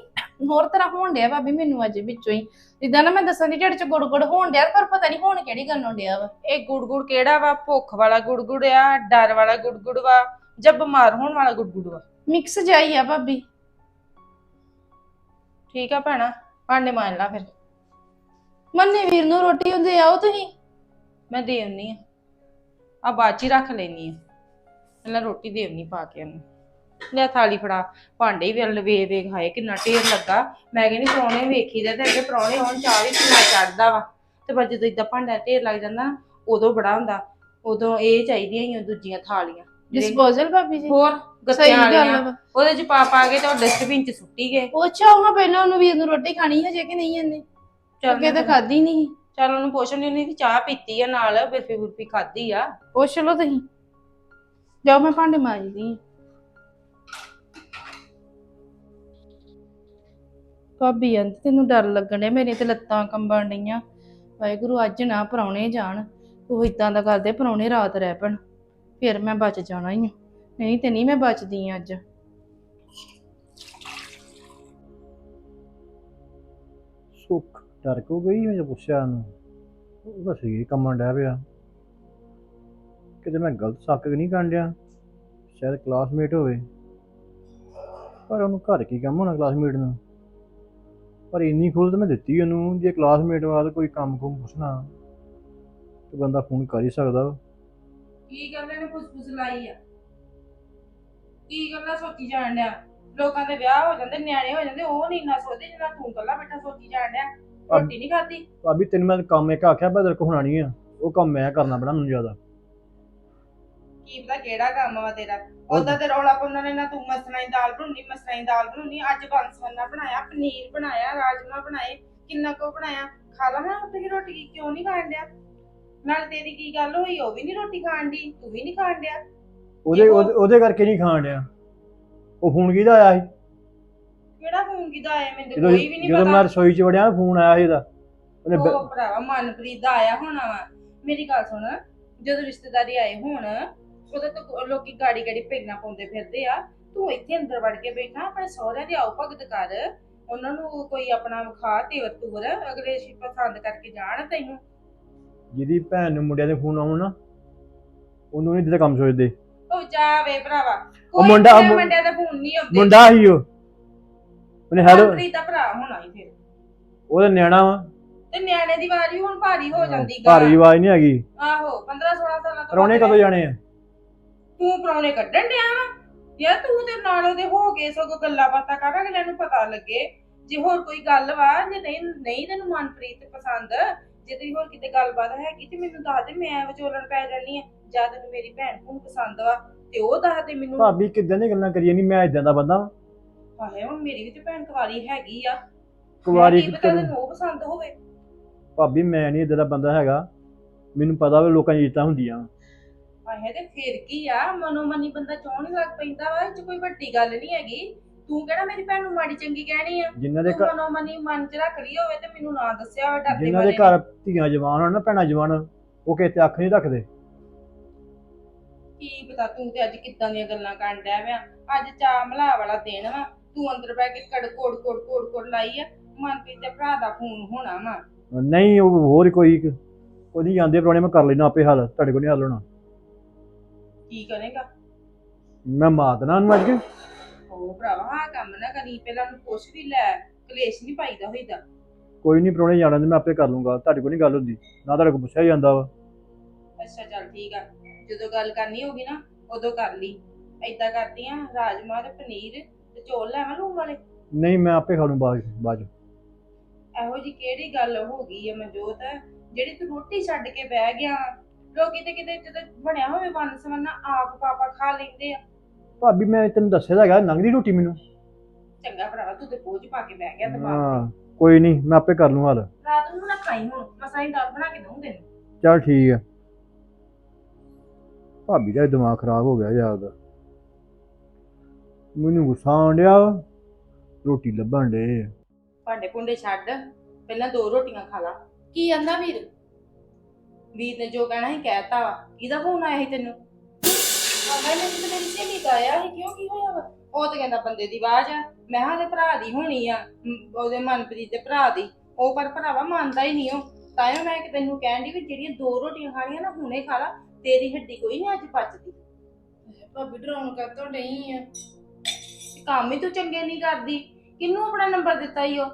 S1: ਹੋਰ ਤਰ੍ਹਾਂ ਹੋਣ ਡਿਆ ਭਾਬੀ ਮੈਨੂੰ ਅੱਜ ਵਿੱਚੋਂ ਹੀ। ਜਿੱਦਾਂ ਨਾ ਮੈਂ ਦੱਸਾਂ ਦੀ ਢਿੱਡ 'ਚ ਗੁੜ ਗੁੜ ਹੋਣ ਡਿਆ ਪਰ ਪਤਾ ਨਹੀਂ ਹੋਣ ਕਿਹੜੀ ਗੱਲੋਂ ਡਿਆ ਵਾ।
S2: ਇਹ ਗੁੜਗੁੜ ਕਿਹੜਾ ਵਾ? ਭੁੱਖ ਵਾਲਾ ਗੁੜਗੁੜ ਆ ਡਰ ਵਾਲਾ ਗੁੜਗੁੜ ਵਾ ਜਾਂ ਬਿਮਾਰ ਹੋਣ ਵਾਲਾ ਗੁੜਗੁੜ ਵਾ?
S1: ਮਿਕਸ ਜਾਈ ਆ ਭਾਬੀ।
S2: ਠੀਕ ਆ ਭੈਣਾ, ਭਾਂਡੇ ਮਾਂਜ ਲਾ ਫਿਰ।
S1: ਮੰਨੇ ਵੀਰ ਨੂੰ ਰੋਟੀ ਹੁੰਦੇ ਆਓ ਤੁਸੀਂ?
S2: ਮੈਂ ਦੇ ਆਉਣੀ ਆ। ਆ ਬਾਅਦ ਚ ਹੀ ਰੱਖ ਲੈਣੀ ਆ। ਪਹਿਲਾਂ ਰੋਟੀ ਦੇ ਆਉਣੀ ਪਾ ਕੇ ਉਹਨੂੰ। ਲੈ ਥਾਲੀ ਫੜਾ, ਭਾਂਡੇ ਵੀ ਵੱਲ ਵੇ ਵੇ ਖਾਏ ਕਿੰਨਾ ਢੇਰ ਲੱਗਾ। ਮੈਂ ਕਹਿੰਦੀ ਪ੍ਰਾਹੁਣੇ ਵੇਖੀ ਵੇਖੀਦਾ ਤੇ ਅੱਗੇ ਪ੍ਰਾਹੁਣੇ ਹੁਣ ਚਾਹ ਵੀ ਕਿੰਨਾ ਚੜਦਾ ਵਾ। ਤੇ ਪਰ ਜਦੋਂ ਇਦਾਂ ਭਾਂਡਾ ਢੇਰ ਲੱਗ ਜਾਂਦਾ ਨਾ ਉਦੋਂ ਬੜਾ ਹੁੰਦਾ। ਉਦੋਂ ਇਹ ਚਾਹੀਦੀਆਂ ਹੀ ਦੂਜੀਆਂ ਥਾਲੀਆਂ।
S1: ਡਿਸਪੋਜ਼ਲ ਭਾਬੀ ਜੀ।
S2: ਹੋਰ
S1: ਸਹੀ
S2: ਗੱਤਿਆਂ
S1: ਗੱਲ
S2: ਵਾਲੀਆਂ
S1: ਵਾ
S2: ਉਹਦੇ ਚ ਪਾ ਪਾ ਕੇ ਤੇ ਉਹ ਡਸਟਬਿਨ ਚ ਸੁੱਟੀ ਗਏ।
S1: ਪੁੱਛੋ ਹਾਂ ਪਹਿਲਾਂ ਉਹਨੂੰ ਵੀਰ ਨੂੰ ਰੋਟੀ ਖਾਣੀ ਹਜੇ ਕਿ ਨਹੀਂ ਇਹਨੇ?
S2: ਚੱਲ
S1: ਅੱਗੇ ਤਾਂ ਖਾਦੀ ਨਹੀਂ
S2: ਚੱਲ ਉਹਨੂੰ ਪੁੱਛ ਲਈ ਉਹਨੇ ਚਾਹ ਪੀਤੀ ਆ ਨਾਲ ਬਰਫੀ ਬੁਰਫੀ ਖਾਧੀ ਆ।
S1: ਪੁੱਛ ਲਓ ਤੁਸੀਂ। ਜਾਓ ਮੈਂ ਭਾਂਡੇ ਮਾਂਜਦੀ ਹਾਂ। ਭਾਬੀ ਅੰਤ ਤੈਨੂੰ ਡਰ ਲੱਗਣ ਡਿਆ ਮੇਰੇ ਤੇ ਲੱਤਾਂ ਕੰਬਣ ਡਈਆਂ। ਵਾਹਿਗੁਰੂ ਅੱਜ ਨਾ ਪਰੌਣੇ ਜਾਣ। ਉਹ ਇਦਾਂ ਦਾ ਕਰਦੇ ਪਰੌਣੇ ਰਾਤ ਰਹਿ ਪੈਣ। ਫਿਰ ਮੈਂ ਬਚ ਜਾਣਾ ਹੀ ਆ। ਨਹੀਂ ਤੇ ਨਹੀਂ ਮੈਂ ਬਚਦੀ ਆਂ ਅੱਜ।
S3: ਸੁੱਖ ਡਰ ਕੋ ਗਈ ਮੈਂ ਪੁੱਛਿਆ ਉਹਨੂੰ? ਉਹਦਾ ਸਰੀਰ ਕੰਮਣ ਡਿਆ ਪਿਆ। ਕਿਤੇ ਮੈਂ ਗਲਤ ਸ਼ੱਕ ਨਹੀਂ ਕਰਨ ਡਿਆ? ਸ਼ਾਇਦ ਕਲਾਸਮੇਟ ਹੋਵੇ। ਪਰ ਉਹਨੂੰ ਘਰ ਕੀ ਕੰਮ ਹੋਣਾ ਕਲਾਸਮੇਟ ਨੂੰ? ਪਰ ਇੰਨੀ ਖੁੱਲ ਤਾਂ ਮੈਂ ਦਿੱਤੀ ਉਹਨੂੰ, ਜੇ ਕਲਾਸਮੇਟ ਵਾਲਾ ਕੋਈ ਕੰਮ ਕੁਮ ਪੁੱਛਣਾ, ਤੇ ਬੰਦਾ ਫੋਨ ਕਰ ਹੀ ਸਕਦਾ
S2: ਕੀ ਗੱਲ ਇਹਨੇ ਫੁਸਫੁਸ ਲਾਈ ਆ? ਕੀ ਗੱਲਾਂ ਸੋਚੀ ਜਾਣ ਡਿਆ? ਲੋਕਾਂ ਦੇ ਵਿਆਹ ਹੋ ਜਾਂਦੇ ਨਿਆਣੇ ਹੋ ਜਾਂਦੇ ਉਹ ਨਹੀਂ ਨਾ ਸੋਚਦੇ ਜਿੰਨਾ ਤੂੰ ਕੱਲਾ ਬੈਠਾ ਸੋਚੀ ਜਾਣ ਡਿਆ। ਰੋਟੀ ਨਹੀਂ ਖਾਧੀ?
S3: ਭਾਬੀ ਤੈਨੂੰ ਮੈਂ ਕੰਮ ਇੱਕ ਆਖਿਆ ਬਦਲ ਕੋ ਹੋਣਾ ਨਹੀਂ ਆ। ਉਹ ਕੰਮ ਮੈਂ ਕਰਨਾ ਪੈਣਾ ਮੈਨੂੰ ਜ਼ਿਆਦਾ।
S2: ਕੀ ਪਤਾ ਕਿਹੜਾ ਕੰਮ ਵਾ ਤੇਰਾ? ਉਹਦਾ ਤੇ ਰੌਲਾ ਪਾਉਂਦਾ ਨੇ ਨਾ ਤੂੰ ਮਸਰਾਂ ਦੀ ਦਾਲ ਬਣਾਉਣੀ ਮਸਰਾਂ ਦੀ ਦਾਲ ਬਣਾਉਣੀ ਅੱਜ ਬੰਸਵੰਨਾ ਬਣਾਇਆ ਪਨੀਰ ਬਣਾਇਆ ਰਾਜਮਾ ਬਣਾਏ ਕਿੰਨਾ ਕੋ ਬਣਾਇਆ। ਖਾ ਲਾ ਮੈਂ ਕੇ ਰੋਟੀ ਕਿਉਂ ਨਹੀਂ ਖਾਣ ਡਿਆ? ਨਾਲ ਤੇਰੀ ਕੀ ਗੱਲ ਹੋਈ? ਉਹ ਵੀ ਨਹੀਂ ਰੋਟੀ ਖਾਣ ਦੀ ਤੂੰ ਵੀ ਨਹੀਂ ਖਾਣ ਡਿਆ?
S3: ਉਹਦੇ ਉਹਦੇ- ਉਹਦੇ ਕਰਕੇ ਨਹੀਂ ਖਾਣ ਡਿਆ। ਉਹ ਫੋਨ ਕਿਹਦਾ ਆਇਆ ਸੀ?
S2: ਕਿਹੜਾ ਫੋਨ ਕਿਦਾ ਆਇਆ? ਮੈਨੂੰ ਤਾਂ
S3: ਜਦੋਂ
S2: ਕੋਈ ਵੀ ਨਹੀਂ
S3: ਜਦੋਂ
S2: ਪਤਾ।
S3: ਮੈਂ ਰਸੋਈ 'ਚ ਵੜਿਆ ਫੋਨ ਆਇਆ ਸੀ ਉਹਨੇ ਬ-
S2: ਉਹ ਭਰਾਵਾ ਮਨਪ੍ਰੀਤ ਦਾ ਆਇਆ ਹੋਣਾ ਵਾ। ਮੇਰੀ ਗੱਲ ਸੁਣ ਜਦੋਂ ਰਿਸ਼ਤੇਦਾਰੀ ਆਏ ਹੋਣ ਉਦੋਂ ਤਾਂ ਲੋਕੀ ਗਾੜੀ ਗਾੜੀ ਪੈਗਣਾ ਪਾਉਂਦੇ ਫਿਰਦੇ ਆ। ਤੂੰ ਇੱਥੇ ਅੰਦਰ ਵੜ ਕੇ ਬੈਠਾ ਆਪਣੇ ਸਹੁਰਿਆਂ ਦੀ ਆਓ ਭਗਤ ਕਰ ਉਹਨਾਂ ਨੂੰ ਕੋਈ ਆਪਣਾ ਵਿਖਾ ਤੇ ਵਰਤੂਰ। ਅਗਲੇ ਸ਼ੀ ਪਸੰਦ ਕਰਕੇ ਜਾਣ ਤੈਨੂੰ।
S3: ਜਿਹਦੀ ਭੈਣ ਨੂੰ ਮੁੰਡਿਆਂ ਦੇ ਫੋਨ ਆਉਣ ਨਾ ਉਹਨੂੰ ਨਹੀਂ ਦਿੱਤਾ ਕੰਮ ਸੋਚਦੇ।
S2: ਉਹ ਜਾ ਵੇ ਭਰਾਵਾ।
S3: ਉਹ
S2: ਕੋਈ
S3: ਮੁੰਡਾ-
S2: ਮੁੰਡਿਆਂ ਦੇ ਫੋਨ ਨਹੀਂ ਆਉਂਦੇ।
S3: ਮੁੰਡਾ ਹੀ ਉਹ। ਉਹਨੇ ਹੈਲੋ
S2: ਮਨਪ੍ਰੀਤ ਦਾ ਭਰਾ ਹੋਣਾ ਹੀ ਫਿਰ।
S3: ਉਹਦਾ ਨਿਆਣਾ ਵਾ।
S2: ਤੇ ਨਿਆਣੇ ਦੀ ਵਾਰੀ ਹੁਣ ਭਾਰੀ ਹੋ ਜਾਂਦੀ ਗਾ।
S3: ਭਾਰੀ ਆਵਾਜ਼ ਨਹੀਂ ਹੈਗੀ।
S2: ਆਹੋ 15 16 ਸਾਲਾਂ ਤੋਂ
S3: ਪਰੌਣੇ ਕਦੋਂ ਜਾਣੇ ਆ?
S2: ਤੂੰ ਪਰੌਣੇ ਕੱਢਣ ਡਿਆ ਵਾ? ਯਾਰ ਤੂੰ ਤੇ ਨਾਲ ਉਹਦੇ ਹੋ ਕੇ ਸਗੋਂ ਗੱਲਾਂ ਬਾਤਾਂ ਕਰ ਅਗਲਿਆਂ ਨੂੰ ਪਤਾ ਲੱਗੇ। ਜੇ ਹੋਰ ਕੋਈ ਗੱਲ ਵਾ ਜੇ ਨਹੀਂ ਨਹੀਂ ਤੈਨੂੰ ਮਨਪ੍ਰੀਤ ਪਸੰਦ ਜੇ ਤੇਰੀ ਹੋਰ ਕਿਤੇ ਗੱਲਬਾਤ ਹੈਗੀ ਤੇ ਮੈਨੂੰ ਦੱਸ ਦੇ ਮੈਂ ਵਿਚੋਲਣ ਪੈ ਜਾਣੀ ਆ ਜਾਂ ਤੈਨੂੰ ਮੇਰੀ ਭੈਣ ਨੂੰ ਪਸੰਦ ਵਾ ਤੇ ਉਹ ਦੱਸ ਦੇ ਮੈਨੂੰ।
S3: ਭਾਬੀ ਕਿੱਦਾਂ ਦੀਆਂ ਗੱਲਾਂ ਕਰੀਏ ਨਹੀਂ ਮੈਂ ਇਦਾਂ ਦਾ ਬੰਦਾ ਵਾਂ।
S2: ਆਹੇ ਹੁਣ ਮੇਰੀ ਵੀ ਤੇ ਭੈਣ ਕੁਵਾਰੀ ਹੈਗੀ ਆ।
S3: ਕੁਵਾਰੀ
S2: ਕੀ ਪਤਾ
S3: ਕਿਤੇ
S2: ਤੈਨੂੰ ਉਹ ਪਸੰਦ ਹੋਵੇ।
S3: ਭਾਬੀ ਮੈਂ ਨਹੀਂ ਇਦਾਂ ਦਾ ਬੰਦਾ ਹੈਗਾ। ਮੈਨੂੰ ਪਤਾ ਵਾ ਲੋਕਾਂ ਦੀ ਇੱਜ਼ਤਾਂ ਹੁੰਦੀਆਂ। ਵਾਂ।
S2: ਆਹੇ ਤੇ ਫਿਰ ਕੀ ਆ? ਮਨੋ ਮਨੀ ਬੰਦਾ ਚਾਹਣ ਲੱਗ ਪੈਂਦਾ ਵਾ ਇਹ ਚ ਕੋਈ ਵੱਡੀ ਗੱਲ ਨਹੀਂ ਹੈਗੀ। ਤੂੰ ਕਿਹੜਾ ਮੇਰੀ ਭੈਣ ਨੂੰ ਮਾੜੀ ਚੰਗੀ ਕਹਿਣੀ ਆ?
S3: ਜਿਨ੍ਹਾਂ ਦੇ
S2: ਤੂੰ
S3: ਘਰ
S2: ਮਨੋ ਮਨੀ ਮਨ ਚ ਰੱਖ ਲਈ ਹੋਵੇ ਤੇ ਮੈਨੂੰ ਨਾ ਦੱਸਿਆ ਹੋਵੇ ਡਰਦੇ
S3: ਜਿਨ੍ਹਾਂ ਦੇ ਘਰ ਧੀਆਂ ਜਵਾਨ ਹੋਣ ਨਾ ਭੈਣਾਂ ਜਵਾਨ ਉਹ ਕਿਸੇ ਤੇ ਅੱਖ ਨਹੀਂ ਰੱਖਦੇ।
S2: ਕੀ ਪਤਾ ਤੂੰ ਤੇ ਅੱਜ ਕਿੱਦਾਂ ਦੀਆਂ ਗੱਲਾਂ ਕਰਨ ਡਿਆ ਵਿਆ ਅੱਜ ਚਾ ਮਲਾ ਵਾਲਾ ਦਿਨ ਵਾ। ਤੂੰ ਅੰਦਰ ਬੈ ਕੇ ਕੜ ਕੋੜ ਕੋੜ ਕੋੜ ਕੋੜ ਲਾਈ ਆ। ਮਨਪ੍ਰੀਤ ਦੇ ਭਰਾ ਦਾ ਫੋਨ ਹੋਣਾ ਵਾ।
S3: ਨਹੀਂ ਉਹ ਹੋਰ ਕੋਈ ਕੋਈ ਨਹੀਂ ਜਾਂਦੇ ਪਰੌਣੇ ਮੈਂ ਕਰ ਲੈਣਾ ਆਪੇ ਹੱਲ। ਤੁਹਾਡੇ ਕੋਲ ਨਹੀਂ ਹੱਲ ਹੋਣਾ।
S2: ਕੀ ਕਰੇਗਾ?
S3: ਮੈਂ ਮਾਰ ਦੇਣਾ ਉਹਨੂੰ ਅੱਜ। ਕੇ
S2: ਉਹ ਭਰਾਵਾ ਆ ਕੰਮ ਨਾ ਕਰੀ ਪਹਿਲਾਂ ਉਹਨੂੰ ਪੁੱਛ ਵੀ ਲੈ ਕਲੇਸ਼ ਨਹੀਂ ਪਾਈਦਾ ਹੋਈਦਾ।
S3: ਕੋਈ ਨਹੀਂ ਪਰੌਣੇ ਜਾਣਾ ਤੇ ਮੈਂ ਆਪੇ ਕਰ ਲੂੰਗਾ ਤੁਹਾਡੇ ਕੋਲ ਨਹੀਂ ਗੱਲ ਹੁੰਦੀ ਨਾ ਤੁਹਾਡੇ ਕੋਲ ਪੁੱਛਿਆ ਜਾਂਦਾ ਵਾ।
S2: ਅੱਛਾ ਚੱਲ ਠੀਕ ਆ ਜਦੋਂ ਗੱਲ ਕਰਨੀ ਹੋਗੀ ਨਾ ਉਦੋਂ ਕਰ ਲਈ। ਏਦਾਂ ਕਰਦੀ ਆ ਰਾਜਮਾ ਤੇ ਪਨੀਰ ਤੇ ਚੌਲ ਲੈਵਾਂ ਲੂਣ ਵਾਲੇ?
S3: ਨਹੀਂ ਮੈਂ ਆਪੇ ਖਾ ਲੂੰ ਬਾਅਦ 'ਚ- ਬਾਅਦ 'ਚ।
S2: ਇਹੋ ਜੀ ਕਿਹੜੀ ਗੱਲ ਹੋ ਗਈ ਹੈ ਮਨਜੋਤ? ਜਿਹੜੀ ਤੂੰ ਰੋਟੀ ਛੱਡ ਕੇ ਬਹਿ ਗਿਆ ਲੋਕੀ ਤੇ ਕਿਤੇ ਜਦੋਂ ਬਣਿਆ ਹੋਵੇ ਵੰਨ ਸਵੰਨਾ ਆਪ ਪਾਪਾ ਖਾ ਲੈਂਦੇ ਆ।
S3: ਭਾਬੀ ਮੈਂ ਤੈਨੂੰ ਦੱਸਿਆ ਤਾਂ ਹੈਗਾ ਲੰਘਦੀ ਰੋਟੀ ਮੈਨੂੰ।
S2: ਚੰਗਾ ਭਰਾਵਾ ਤੂੰ ਤੇ ਬੋਝ ਪਾ ਕੇ ਬਹਿ ਗਿਆ ਦਿਮਾਗ
S3: ਹਾਂ ਕੋਈ ਨਹੀਂ ਮੈਂ ਆਪੇ ਕਰ ਲੂੰ ਹੱਲ।
S2: ਰਾਤ ਨੂੰ ਨਾ ਖਾਈ ਹੁਣ ਮਸਾਂ ਹੀ ਦਾਲ ਬਣਾ ਕੇ ਦਊਂ ਤੈਨੂੰ।
S3: ਚੱਲ ਠੀਕ ਆ। ਭਾਬੀ ਦਾ ਦਿਮਾਗ ਖਰਾਬ ਹੋ ਗਿਆ ਯਾਰ। ਦਾ ਮੈਨੂੰ ਗੁੱਸਾ ਆਉਣ ਡਿਆ। ਰੋਟੀ ਲੱਭਣ ਡੇ
S2: ਭਾਂਡੇ ਭੁੰਡੇ ਛੱਡ ਪਹਿਲਾਂ ਦੋ ਰੋਟੀਆਂ ਖਾ ਲਾ।
S1: ਕੀ ਆਂਦਾ ਵੀਰ?
S2: ਵੀਰ ਨੇ ਜੋ ਕਹਿਣਾ ਸੀ ਕਹਿਤਾ ਵਾ। ਕਿਹਦਾ ਫੋਨ ਆਇਆ ਸੀ ਤੈਨੂੰ?
S1: ਆਂਦਾ ਮੈਨੂੰ ਤੇ ਮੇਰੀ ਸਹੇਲੀ ਦਾ ਆਇਆ ਸੀ ਕਿਉਂ ਕੀ ਹੋਇਆ ਵਾ?
S2: ਉਹ ਤੇ ਕਹਿੰਦਾ ਬੰਦੇ ਦੀ ਆਵਾਜ਼ ਆ। ਮੈਂ ਹਾਂ ਉਹਦੇ ਭਰਾ ਦੀ ਹੋਣੀ ਆ। ਮ, ਉਹਦੇ ਮਨਪ੍ਰੀਤ ਦੇ ਭਰਾ ਦੀ। ਉਹ ਪਰ ਭਰਾਵਾ ਮੰਨਦਾ ਹੀ ਨਹੀਂ ਉਹ। ਤਾਂ ਹੀ ਮੈਂ ਕਿ ਤੈਨੂੰ ਕਹਿਣ ਦੀ ਵੀ ਜਿਹੜੀਆਂ ਦੋ ਰੋਟੀਆਂ ਖਾਣੀਆਂ ਨਾ ਹੁਣੇ ਖਾ ਲਾ। ਤੇਰੀ ਹੱਡੀ ਕੋਈ ਨਹੀਂ ਅੱਜ ਪਚਦੀ।
S1: ਭਾਬੀ ਡਰਾਉਣ ਕਰ ਤੋਂ ਨਹੀਂ ਆ?
S2: ਤੇ ਕੰਮ ਹੀ ਤੂੰ ਚੰਗੇ ਨਹੀਂ ਕਰਦੀ। ਕਿਹਨੂੰ ਆਪਣਾ ਨੰਬਰ ਦਿੱਤਾ ਈ ਉਹ?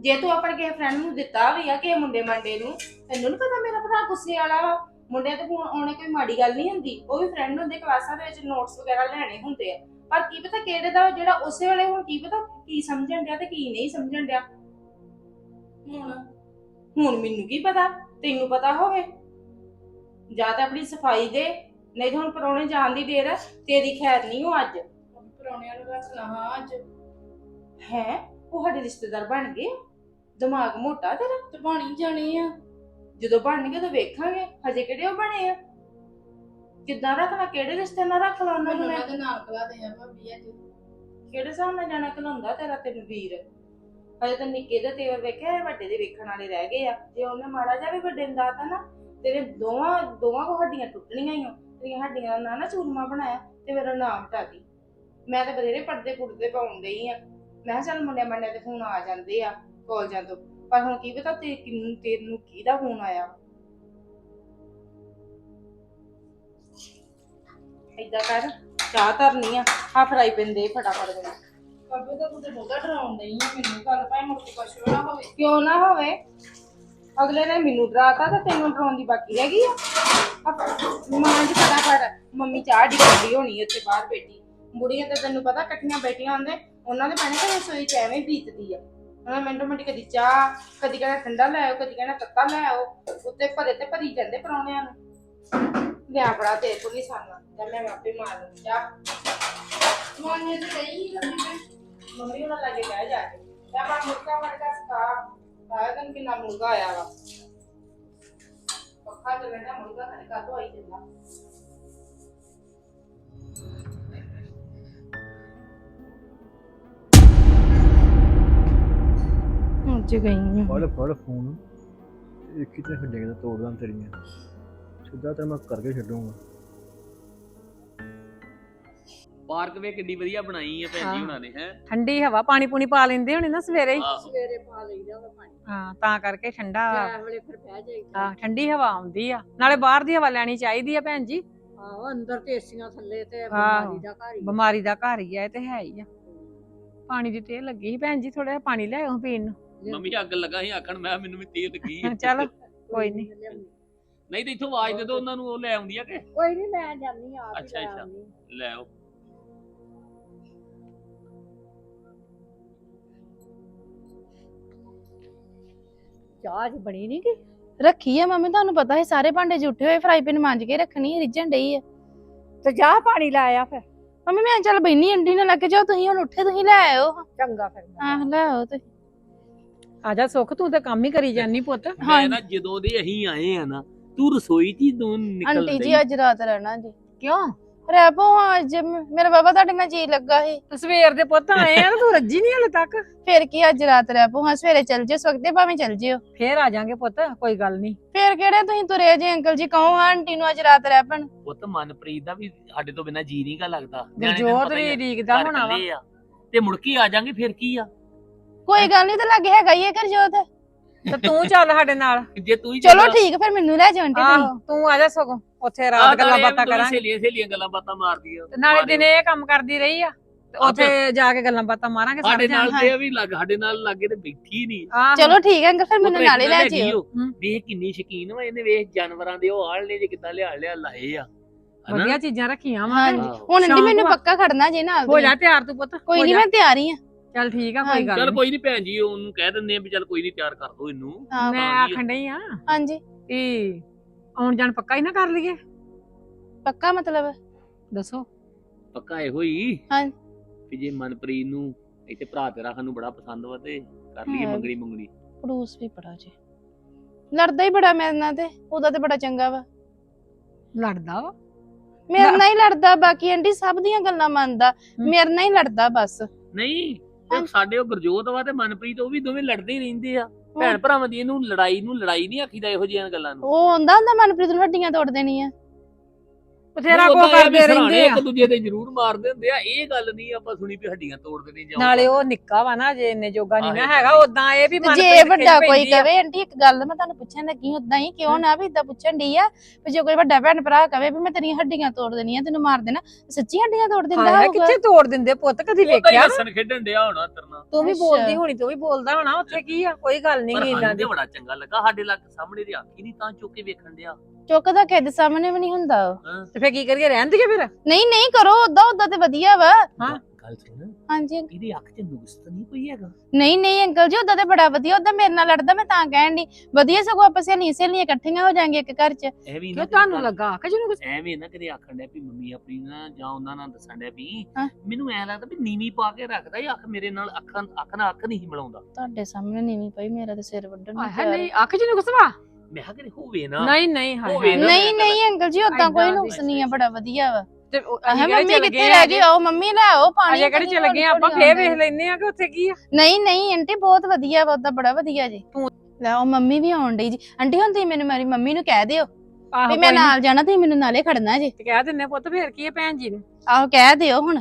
S2: ਜੇ ਤੂੰ ਆਪਣੇ ਕਿਸੇ ਫਰੈਂਡ ਨੂੰ ਦਿੱਤਾ ਵੀ ਆ ਕਿਸੇ ਮੁੰਡੇ ਮੰਡੇ ਨੂੰ ਤੈਨੂੰ ਨੀ ਪਤਾ ਮੇਰਾ ਭਰਾ ਗੁੱਸੇ ਵਾਲਾ ਵਾ। ਮੁੰਡਿਆਂ ਤੇ ਫੋਨ ਆਉਣੇ ਕੋਈ ਮਾੜੀ ਗੱਲ ਨਹੀਂ ਹੁੰਦੀ ਉਹ ਵੀ ਫਰੈਂਡ ਹੁੰਦੇ ਕਲਾਸਾਂ ਦੇ ਵਿੱਚ ਨੋਟਸ ਵਗੈਰਾ ਲੈਣੇ ਹੁੰਦੇ ਆ। ਪਰ ਕੀ ਪਤਾ ਕਿਹੜੇ ਦਾ ਜਿਹੜਾ ਉਸੇ ਵੇਲੇ ਹੁਣ ਕੀ ਪਤਾ ਕੀ ਸਮਝਣ ਡਿਆ ਤੇ ਕੀ ਨਹੀਂ ਸਮਝਣ ਡਿਆ।
S1: ਹੁਣ
S2: ਹੁਣ ਮੈਨੂੰ ਕੀ ਪਤਾ ਤੈਨੂੰ ਪਤਾ ਹੋਵੇ। ਜਾਂ ਤਾਂ ਆਪਣੀ ਸਫ਼ਾਈ ਦੇ ਨਹੀਂ ਤਾਂ ਹੁਣ ਪਰੌਣੇ ਜਾਣ ਦੀ ਦੇਰ ਹੈ ਤੇਰੀ ਖੈਰ ਨਹੀਂ ਉਹ ਅੱਜ।
S1: ਪਰੌਣਿਆਂ ਨੂੰ ਰੱਖ ਲਾ ਹਾਂ ਅੱਜ।
S2: ਹੈ? ਉਹ ਸਾਡੇ ਰਿਸ਼ਤੇਦਾਰ ਬਣ ਗਏ ਦਿਮਾਗ ਮੋਟਾ ਤੇਰਾ।
S1: ਤੇ ਬਣੀ ਜਾਣੀ ਆ।
S2: ਜਦੋਂ ਬਣਨਗੇ ਤਾਂ ਵੇਖਾਂਗੇ ਹਜੇ ਕਿਹੜੇ ਉਹ ਬਣੇ ਆ? ਕਿੱਦਾਂ ਰੱਖਣਾ ਕਿਹੜੇ ਰਿਸ਼ਤੇ ਨਾਲ ਰੱਖ ਲਾ ਉਹਨਾਂ ਨੂੰ
S1: ਮੈਨੂੰ
S2: ਮੈਂ?
S1: ਉਹਨਾਂ ਦੇ ਨਾਲ ਕਲਾ ਦੇ ਆ ਭਾਬੀ ਅੱਜ।
S2: ਕਿਹੜੇ ਹਿਸਾਬ ਨਾਲ ਜਾਣਾ ਘਲਾਉਂਦਾ ਤੇਰਾ ਤੈਨੂੰ ਵੀਰ? ਹਜੇ ਤਾਂ ਨਿੱਕੇ ਦੇ ਤੇਵਰ ਵੇਖਿਆ ਇਹ ਵੱਡੇ ਦੇ ਵੇਖਣ ਵਾਲੇ ਰਹਿ ਗਏ ਆ। ਜੇ ਉਹਨੇ ਮਾੜਾ ਜਿਹਾ ਵੀ ਵੱਡੇ ਨੂੰ ਦਾਤਾ ਨਾ ਤੇਰੇ ਦੋਵਾਂ ਦੋਵਾਂ ਕੋ ਹੱਡੀਆਂ ਟੁੱਟਣੀਆਂ ਹੀ ਆ ਤੇਰੀਆਂ ਹੱਡੀਆਂ ਦਾ ਨਾ ਚੂਰਮਾ ਬਣਾਇਆ ਤੇ ਮੇਰਾ ਨਾਮ ਟਾਦੀ ਮੈਂ ਤਾਂ ਬਥੇਰੇ ਪਰਦੇ ਪੁਰਦੇ ਪਾਉਣ ਡਈ ਆ। ਮੈਂ ਕਿਹਾ ਚੱਲ ਮੁੰਡਿਆਂ ਮੰਡਿਆਂ ਦੇ ਫੋਨ ਆ ਜਾਂਦੇ ਆ ਕਾਲਜਾਂ ਤੋਂ ਪਰ ਹੁਣ ਕੀ ਪਤਾ ਤੇ ਕਿੰਨੂੰ ਤੈਨੂੰ ਕਿਹਦਾ ਫੋਨ ਆਇਆ। ਏਦਾਂ ਕਰ ਚਾਹ ਧਰਨੀ ਆ ਆ ਫਰਾਈ ਪੈਨ ਦੇ ਫਟਾਫਟ ਦੇ
S1: ਭਾਬੀ ਤਾਂ ਤੂੰ ਤੇ ਬਹੁਤਾ ਡਰਾਉਣ ਨਹੀਂ ਆ ਮੈਨੂੰ ਕੱਲ ਭਾਈ ਮੁੜ ਕੇ ਕੁਛ ਵੀ ਨਾ ਹੋਵੇ।
S2: ਕਿਉਂ ਨਾ ਹੋਵੇ? ਅਗਲੇ ਨੇ ਮੈਨੂੰ ਡਰਾਤਾ ਤਾਂ ਤੈਨੂੰ ਡਰਾਉਣ ਦੀ ਬਾਕੀ ਰਹਿ ਗਈ ਆ। ਅਪ- ਮਾਂ ਜੀ ਫਟਾਫਟ ਮੰਮੀ ਚਾਹ ਡਿੱਗਦੀ ਹੋਣੀ ਉੱਥੇ ਬਾਹਰ ਬੈਠੀ। ਬੁੜੀਆਂ ਤਾਂ ਤੈਨੂੰ ਪਤਾ ਇਕੱਠੀਆਂ ਬੈਠੀਆਂ ਹੁੰਦੇ ਉਹਨਾਂ ਦੇ ਪਾਣੀ ਤਾਂ ਰਸੋਈ ਚ ਐਵੇਂ ਬੀਤਦੀ ਆ। ਉਹਨਾਂ ਮਿੰਟੋ ਮਿੰਟ ਕਦੀ ਚਾਹ ਕਦੀ ਕਹਿੰਦਾ ਠੰਡਾ ਲੈ ਆਓ ਕਦੀ ਕਹਿੰਦਾ ਤੱਤਾ ਲੈ ਆਓ ਉੱਤੇ ਭਰੇ ਤੇ ਭਰੀ ਜਾਂਦੇ ਪਰੌਣਿਆਂ ਨੂੰ। ਲਿਆ ਬੜਾ ਤੇ ਕੋ ਨਹੀਂ ਸਾਨਾ। ਤਾਂ ਮੈਂ ਆਪੇ ਮਾਰ ਲੂੰ ਚਾਹ।
S1: ਮਾਨੇ ਤੇ ਗਈ ਲੱਗੀ
S2: ਮੰਮੀ ਉਹਨਾਂ ਲੱਗੇ ਬਹਿ ਜਾ ਕੇ। ਤੇ ਆਪਾਂ ਮੁਰਗਾ ਵਰਗਾ ਸਕਾ ਆਇਆ ਤਨ ਕਿੰਨਾ ਮੁਰਗਾ ਆਇਆ ਵਾ। ਪੱਖਾ ਚੱਲਣਾ ਮੁਰਗਾ ਖਾਣੇ ਕਾ ਤੋਂ ਆਈ ਜਾਂਦਾ।
S1: ਅੱਜ ਗਈ ਆ
S3: ਫੜ ਫੜ ਫੋਨ। ਇੱਕ ਹੀ ਤੇ ਹੱਡੀਆਂ ਦਾ ਤੋੜਦਾ ਤੇਰੀਆਂ। ਸਿੱਧਾ ਤੇ ਮੈਂ ਕਰਕੇ ਛੱਡੂੰਗਾ।
S4: ਪਾਰਕ ਵੇ ਕਿੰਨੀ ਵਧੀਆ ਬਣਾਈ ਹੈ ਭੈਣ ਜੀ
S7: ਹਾਂ।
S4: ਹੁਣਾਂ ਨੇ ਹੈ?
S7: ਠੰਡੀ ਹਵਾ ਪਾਣੀ ਪੂਣੀ ਪਾ ਲੈਂਦੇ ਹੋਣੇ ਨਾ ਸਵੇਰੇ ਹੀ।
S5: ਸਵੇਰੇ ਪਾ ਲਈਦਾ ਵਾ ਪਾਣੀ।
S7: ਹਾਂ ਤਾਂ ਕਰਕੇ ਠੰਡਾ।
S5: ਐ ਵੇਲੇ ਫਿਰ ਬਹਿ ਜਾਈਦਾ।
S7: ਹਾਂ ਠੰਡੀ ਹਵਾ ਆਉਂਦੀ ਆ। ਨਾਲੇ ਬਾਹਰ ਦੀ ਹਵਾ ਲੈਣੀ ਚਾਹੀਦੀ ਆ ਭੈਣ ਜੀ।
S5: ਆਹੋ ਅੰਦਰ ਤੇ ਏਸੀਆਂ ਥੱਲੇ ਤੇ। ਬਿਮਾਰੀ ਦਾ ਘਰ ਹੀ
S7: ਬਿਮਾਰੀ ਦਾ ਘਰ ਹੀ ਆ ਇਹ ਤੇ ਹੈ ਹੀ ਆ। ਪਾਣੀ ਦੀ ਤੇ ਲੱਗੀ ਸੀ ਭੈਣ ਜੀ ਥੋੜਾ ਜਿਹਾ ਪਾਣੀ ਲੈ ਆਓ ਪੀਣ ਨੂੰ।
S4: ਮੰਮੀ ਅੱਗ ਲੱਗਾ ਸੀ ਆਖਣ ਮੈਂ ਮੈਨੂੰ ਵੀ ਤੇਲ ਲੱਗੀ ਹੈ।
S7: ਚੱਲ ਕੋਈ ਨੀ।
S4: ਨਹੀਂ। ਤੇ ਇੱਥੋਂ ਆਵਾਜ਼ ਦੇ ਦੋ ਉਹਨਾਂ ਨੂੰ ਉਹ ਲੈ ਆਉਂਦੀ ਆ ਕਿ?
S5: ਕੋਈ ਨਹੀਂ ਮੈਂ ਜਾਨੀ ਆ
S4: ਅੱਛਾ, ਅੱਛਾ। ਲੈ ਆਓ।
S5: ਚਾਹ ਚ ਬਣੀ ਨਹੀਂ ਕਿ
S1: ਰੱਖੀ ਆ ਮੰਮੀ ਤੁਹਾਨੂੰ ਪਤਾ ਹੈ ਸਾਰੇ ਭਾਂਡੇ ਜੁੱਠੇ ਹੋਏ ਫਰਾਈ ਪੈਨ ਮਾਂਜ ਕੇ ਰੱਖਣੀ ਹੈ ਰਿੱਝਣ ਡਈ ਆ।
S5: ਤੇ ਜਾ ਪਾਣੀ ਲਾਇਆ ਫਿਰ।
S1: ਮੰਮੀ ਮੈਂ ਚੱਲ ਬੈਣੀ ਅੰਡੀ ਨਾਲ ਲੱਗ ਜਾਓ ਤੁਸੀਂ ਹੁਣ ਉੱਠੇ ਤੁਸੀਂ ਲੈ ਆਇਓ।
S5: ਚੰਗਾ ਫਿਰ।
S1: ਹਾਂ ਲੈ ਆਓ ਤੁਸੀਂ।
S7: ਆ ਜਾ ਸੁੱਖ ਤੂੰ ਤੇ ਕੰਮ ਹੀ ਕਰੀ ਜਾਨੀ ਪੁੱਤ।
S4: ਮੈਂ ਨਾ ਜਦੋਂ ਦੇ ਅਸੀਂ ਆਏ ਆ ਨਾ ਤੂੰ ਰਸੋਈ 'ਚ ਹੀ ਤੂੰ ਨਿਕਲ
S1: ਆਂਟੀ ਜੀ ਅੱਜ ਰਾਤ ਰਹਿਣਾ ਜੀ।
S7: ਕਿਉਂ?
S1: ਰਹਿ ਪੋ ਹਾਂ ਅੱਜ ਮੇਰਾ ਬਾਬਾ ਤੁਹਾਡੇ ਨਾਲ ਜੀ ਲੱਗਾ ਸੀ।
S7: ਸਵੇਰ ਦੇ ਪੁੱਤ ਆਏ ਆ ਤੇ ਤੂੰ ਰੱਜੀ ਨਹੀਂ ਹਲੇ ਤੱਕ।
S1: ਫੇਰ ਕੀ ਅੱਜ ਰਾਤ ਰਹਿ ਪੋ ਹਾਂ ਸਵੇਰੇ ਚੱਲ ਜਿਓ ਸਵਖਤੇ ਭਾਵੇਂ ਚੱਲ ਜਿਓ।
S7: ਫੇਰ ਆ ਜਾਾਂਗੇ ਪੁੱਤ ਕੋਈ ਗੱਲ ਨਹੀਂ
S1: ਫੇਰ ਕਿਹੜੇ ਤੁਸੀਂ ਤੁਰੇ ਜੇ ਅੰਕਲ ਜੀ ਕਹੋ ਹਾਂ ਆਂਟੀ ਨੂੰ ਅੱਜ ਰਾਤ ਰਹਿ ਪਣ।
S4: ਪੁੱਤ ਮਨਪ੍ਰੀਤ ਦਾ ਵੀ ਸਾਡੇ ਤੋਂ ਬਿਨਾ ਜੀ ਨਹੀਂ ਗਾ ਲੱਗਦਾ। ਹੀ
S7: ਵੀ ਰੀਕਦਾ ਹੋਣਾ ਵਾ।
S4: ਤੇ ਮੁੜ ਕੇ ਆ ਜਾਾਂਗੇ ਫਿਰ ਕੀ ਆ?
S1: ਕੋਈ ਗੱਲ ਨਹੀਂ ਤੇ ਲੱਗੇ ਹੈਗਾ ਹੀ ਹੈ ਕਰਜੋਤ
S7: ਤੇ ਤੂੰ ਚੱਲ ਸਾਡੇ ਨਾਲ
S4: ਜੇ ਤੂੰ ਹੀ
S1: ਚਲੋ ਠੀਕ ਫਿਰ ਮੈਨੂੰ ਲੈ ਜਾਓ ਆਂਟੀ ਤੁਸੀਂ
S7: ਆਹੋ ਤੂੰ ਆ ਜਾ ਸਗੋਂ ਉੱਥੇ ਰਾਤ ਗੱਲਾਂ ਬਾਤਾਂ ਕਰਾਂਗੇ
S4: ਸਹੇਲੀਆਂ ਸਹੇਲੀਆਂ ਗੱਲਾਂ ਬਾਤਾਂ ਮਾਰਦੀਆਂ
S7: ਤੇ ਨਾਲੇ। ਦਿਨੇ ਇਹ ਕੰਮ ਕਰਦੀ ਰਹੀ ਆ ਤੇ ਉੱਥੇ ਜਾ ਕੇ ਗੱਲਾਂ ਬਾਤਾਂ ਮਾਰਾਂਗੇ
S4: ਸਾਡੇ ਨਾਲ
S7: ਜਾਣੇ
S4: ਤੇ ਵੀ ਲੱਗ ਸਾਡੇ ਨਾਲ ਲੱਗੇ ਤੇ ਬੈਠੀ ਨਹੀਂ
S7: ਆਹੋ।
S1: ਚਲੋ ਠੀਕ ਹੈ ਅੰਕਲ ਫਿਰ ਮੈਨੂੰ ਨਾਲੇ ਲੈ ਜਿਓ।
S4: ਵੇਖ ਕਿੰਨੀ ਸ਼ਕੀਨ ਵਾ ਇਹਨੇ ਵੇਖ ਜਾਨਵਰਾਂ ਦੇ ਉਹ ਆਲਣੇ ਜੇ ਕਿੱਦਾਂ ਲਿਆ ਲਿਆ ਲਾਏ ਆ ਹਨਾ?
S7: ਵਧੀਆ ਚੀਜ਼ਾਂ ਰੱਖੀਆਂ ਵਾ।
S1: ਹੁਣ
S7: ਸ਼ੌਂਕ
S1: ਮੈਨੂੰ। ਪੱਕਾ ਖੜਨਾ ਜੇ ਨਾਲ
S7: ਹੋ। ਜਾ ਤਿਆਰ ਤੂੰ ਪੁੱਤ
S1: ਕੋਈ ਨਹੀਂ। ਮੈਂ ਤਿਆਰ ਹੀ ਆ
S7: ਚੱਲ ਠੀਕ ਆ ਕੋਈ। ਗੱਲ
S4: ਚੱਲ। ਕੋਈ ਨਹੀਂ ਭੈਣ ਜੀ ਉਹਨੂੰ ਕਹਿ ਦਿੰਦੇ ਆ ਵੀ ਚੱਲ ਕੋਈ ਨਹੀਂ ਤਿਆਰ ਕਰ ਦੋ ਇਹਨੂੰ।
S7: ਮੈਂ ਆਖਣ ਡਈ ਆ
S1: ਹਾਂਜੀ।
S7: ਵੀ ਆਉਣ ਜਾਣ ਪੱਕਾ ਹੀ ਨਾ ਕਰ ਲਈਏ?
S1: ਪੱਕਾ ਮਤਲਬ?
S7: ਦੱਸੋ।
S4: ਪੱਕਾ ਇਹੋ ਹੀ।
S1: ਹਾਂ।
S4: ਵੀ ਜੇ ਮਨਪ੍ਰੀਤ ਨੂੰ ਇੱਥੇ ਭਰਾ ਤੇਰਾ ਸਾਨੂੰ ਬੜਾ ਪਸੰਦ ਵਾ ਤੇ ਕਰ ਲਈਏ
S1: ਹਾਂ।
S4: ਮੰਗਣੀ ਮੰਗਣੀ।
S1: ਪੜੂਸ ਵੀ ਬੜਾ ਜੇ। ਲੜਦਾ ਹੀ ਬੜਾ ਮੇਰੇ ਨਾਲ ਤੇ ਉਹਦਾ ਤੇ ਬੜਾ ਚੰਗਾ ਵਾ।
S7: ਲੜਦਾ ਵਾ?
S1: ਮੇਰੇ ਨਾਲ ਹੀ ਲੜਦਾ ਬਾਕੀ ਆਂਟੀ ਸਭ ਦੀਆਂ ਗੱਲਾਂ ਮੰਨਦਾ। ਮੇਰੇ ਨਾਲ ਹੀ ਲੜਦਾ ਬਸ।
S4: ਨਹੀਂ ਉਹ ਸਾਡੇ ਉਹ ਗੁਰਜੋਤ ਵਾ ਤੇ ਮਨਪ੍ਰੀਤ ਉਹ ਵੀ ਦੋਵੇਂ ਲੜਦੇ ਹੀ ਰਹਿੰਦੇ ਆ। ਭੈਣ ਭਰਾਵਾਂ ਦੀ ਇਹਨੂੰ ਲੜਾਈ ਨੂੰ ਲੜਾਈ ਨਹੀਂ ਆਖੀਦਾ ਇਹੋ ਜਿਹੀਆਂ ਗੱਲਾਂ ਨੂੰ।
S1: ਉਹ ਹੁੰਦਾ ਹੁੰਦਾ ਮਨਪ੍ਰੀਤ ਨੂੰ ਹੱਡੀਆਂ ਤੋੜ ਦੇਣੀਆਂ।
S7: ਬਥੇਰਾ ਕੋ
S4: ਤਾਂ
S7: ਕਰਦੇ ਰਹਿੰਦੇ ਆ।
S4: ਇੱਕ ਦੂਜੇ ਦੇ ਜ਼ਰੂਰ ਮਾਰਦੇ ਹੁੰਦੇ ਆ ਇਹ ਗੱਲ ਨਹੀਂ ਆਪਾਂ ਸੁਣੀ ਵੀ ਹੱਡੀਆਂ ਤੋੜ ਦੇਣੀ ਜਾਂ
S7: ਨਾਲੇ ਉਹ ਨਿੱਕਾ ਵਾ ਨਾ ਜੇ ਇੰਨੇ ਜੋਗਾ ਨਹੀਂ ਨਾ ਹੈਗਾ
S4: ਤਾਂ
S7: ਉਦਾਂ ਇਹ ਵੀ
S1: ਤੇ
S7: ਮਨਪ੍ਰੀਤ
S1: ਜੇ ਵੱਡਾ ਕੋਈ। ਕਵੇ ਆਂਟੀ ਇੱਕ ਗੱਲ ਮੈਂ ਤੁਹਾਨੂੰ ਪੁੱਛਣ ਲੱਗੀ ਉਦਾਂ ਹੀ ਕਿਉਂ ਨਾ ਵੀ ਇਦਾਂ ਪੁੱਛਣ ਡਈ ਆ? ਵੀ ਜੇ ਕੋਈ ਵੱਡਾ ਭੈਣ ਭਰਾ ਕਵੇ ਵੀ ਮੈਂ ਤੇਰੀਆਂ ਹੱਡੀਆਂ ਤੋੜ ਦੇਣੀਆਂ ਤੈਨੂੰ ਮਾਰ ਦੇਣਾ ਸੱਚੀ ਹੱਡੀਆਂ ਤੋੜ ਦਿੰਦਾ ਹੋਊਗਾ?
S7: ਕਿੱਥੇ ਤੋੜ ਦਿੰਦੇ ਪੁੱਤ? ਕਦੀ
S4: ਤਾਂ
S7: ਵੇਖਿਆ?
S4: ਹੱਸਣ ਖੇਡਣ ਡਿਆ ਹੋਣਾ ਤਰਨਾ
S7: ਤੂੰ ਵੀ। ਬੋਲਦੀ ਹੋਣੀ ਤੂੰ ਵੀ ਬੋਲਦਾ ਹੋਣਾ ਉੱਥੇ ਕੀ ਆ? ਕੋਈ ਗੱਲ ਨਹੀਂ ਗੀ ਇਦਾਂ
S4: ਤੇ
S7: ਦੀ।
S4: ਬੜਾ ਚੰਗਾ ਲੱਗਾ ਸਾਡੇ ਲੱਗ ਸਾਹਮਣੇ ਦੀ ਆਖੀ ਨਹੀਂ ਤਾਂ ਚੁੱਕ ਕੇ ਵੇਖਣ ਡਿਆ।
S1: ਚੁੱਕਦਾ ਕਿਸੇ ਦੇ ਸਾਹਮਣੇ ਵੀ ਨਹੀਂ ਹੁੰਦਾ। ਉਹ।
S7: ਤੇ ਫੇਰ ਕੀ ਕਰੀਏ ਰਹਿਣ ਦੀਏ ਫਿਰ?
S1: ਨਹੀਂ ਨਹੀਂ ਕਰੋ ਉਦਾਂ ਉਦਾਂ ਤੇ ਵਧੀਆ ਵਾ।
S7: ਹਾਂ।
S4: ਗੱਲ ਸੁਣ।
S1: ਹਾਂਜੀ।
S4: ਇਹਦੀ ਅੱਖ 'ਚ ਨੁਕਸ ਤਾਂ ਨਹੀਂ ਕੋਈ ਹੈਗਾ?
S1: ਨਹੀਂ ਨਹੀਂ ਅੰਕਲ ਜੀ ਉਦਾਂ ਤੇ ਬੜਾ ਵਧੀਆ ਉਦਾਂ ਮੇਰੇ ਨਾਲ ਲੜਦਾ ਮੈਂ ਤਾਂ ਕਹਿਣ ਦੀ ਵਧੀਆ ਸਗੋਂ ਆਪਾਂ ਸਹੇਲੀਆਂ ਸਹੇਲੀਆਂ ਇਕੱਠੀਆਂ ਹੋ ਜਾਾਂਗੇ ਇੱਕ ਘਰ 'ਚ।
S4: ਵੀ
S7: ਕਿਉਂ ਤੁਹਾਨੂੰ ਲੱਗਾ ਕਿ ਜਿਹਨੂੰ ਕੁਛ
S4: ਐਵੇਂ ਨਾ ਕਦੇ ਆਖਣ ਡਿਆ ਵੀ ਮੰਮੀ ਆਪਣੀ ਨਾ ਜਾਂ ਉਹਨਾਂ ਨਾਲ ਦੱਸਣ ਡਿਆ ਵੀ
S1: ਹਾਂ।
S4: ਮੈਨੂੰ ਐ ਲੱਗਦਾ ਵੀ ਨੀਵੀਂ ਪਾ ਕੇ ਰੱਖਦਾ ਇਹ ਅੱਖ ਮੇਰੇ ਨਾਲ ਅੱਖਾਂ ਅੱਖ ਨਾਲ ਅੱਖ ਨਹੀਂ ਮਿਲਾਉਂਦਾ।
S1: ਤੁਹਾਡੇ ਸਾਹਮਣੇ ਨਹੀਂ ਪਈ ਮੇਰਾ ਤੇ ਸਿਰ ਵੱਢਣ ਨੂੰ
S7: ਆਹ
S1: ਤਿਆਰ
S7: ਨਹੀਂ ਅੱਖ ਜਿਹਨੂੰ ਕੁਛ ਵਾ?
S4: ਮੈਂ ਕਿਹਾ ਕਿਤੇ ਹੋਵੇ ਨਾ।
S7: ਨਹੀਂ ਨਹੀਂ
S4: ਹੋਵੇ। ਨਾ।
S1: ਨਹੀਂ ਨਹੀਂ ਅੰਕਲ ਜੀ ਉਦਾਂ ਕੋਈ ਨੁਕਸ ਨਹੀਂ ਆ ਬੜਾ ਵਧੀਆ ਵਾ।
S7: ਤੇ ਉਹ ਕਿਹੜੇ
S1: ਮੰਮੀ
S7: ਚਲੇ
S1: ਕਿੱਥੇ
S7: ਗਏ
S1: ਰਹਿ? ਗਈ ਆਓ ਮੰਮੀ ਲੈ ਆਓ ਪਾਣੀ
S7: ਅਜੇ ਕਿਹੜੇ ਚਲੇ ਗਏ? ਆਪਾਂ ਫੇਰ ਵੇਖ ਲੈਨੇ ਆ ਕਿ ਉੱਥੇ ਕੀ ਆ।
S1: ਨਹੀਂ ਨਹੀਂ ਆਂਟੀ ਬਹੁਤ ਵਧੀਆ ਵਾ ਉਦਾਂ ਬੜਾ ਵਧੀਆ ਜੀ। ਲੈ ਉਹ ਮੰਮੀ ਵੀ ਆਉਣ ਡਈ ਜੀ। ਆਂਟੀ ਹੁਣ ਤੁਸੀਂ ਮੈਨੂੰ ਮੇਰੀ ਮੰਮੀ ਨੂੰ ਕਹਿ ਦਿਓ
S7: ਆਹੋ
S1: ਵੀ ਮੈਂ। ਨਾਲ ਜਾਣਾ ਤੁਸੀਂ ਮੈਨੂੰ ਨਾਲੇ ਖੜਨਾ ਜੀ।
S7: ਤੇ ਕਹਿ ਦਿੰਨੇ ਪੁੱਤ ਫੇਰ ਕੀ ਆ ਭੈਣ ਜੀ ਨੂੰ?
S1: ਆਹੋ ਕਹਿ ਦਿਓ ਹੁਣ।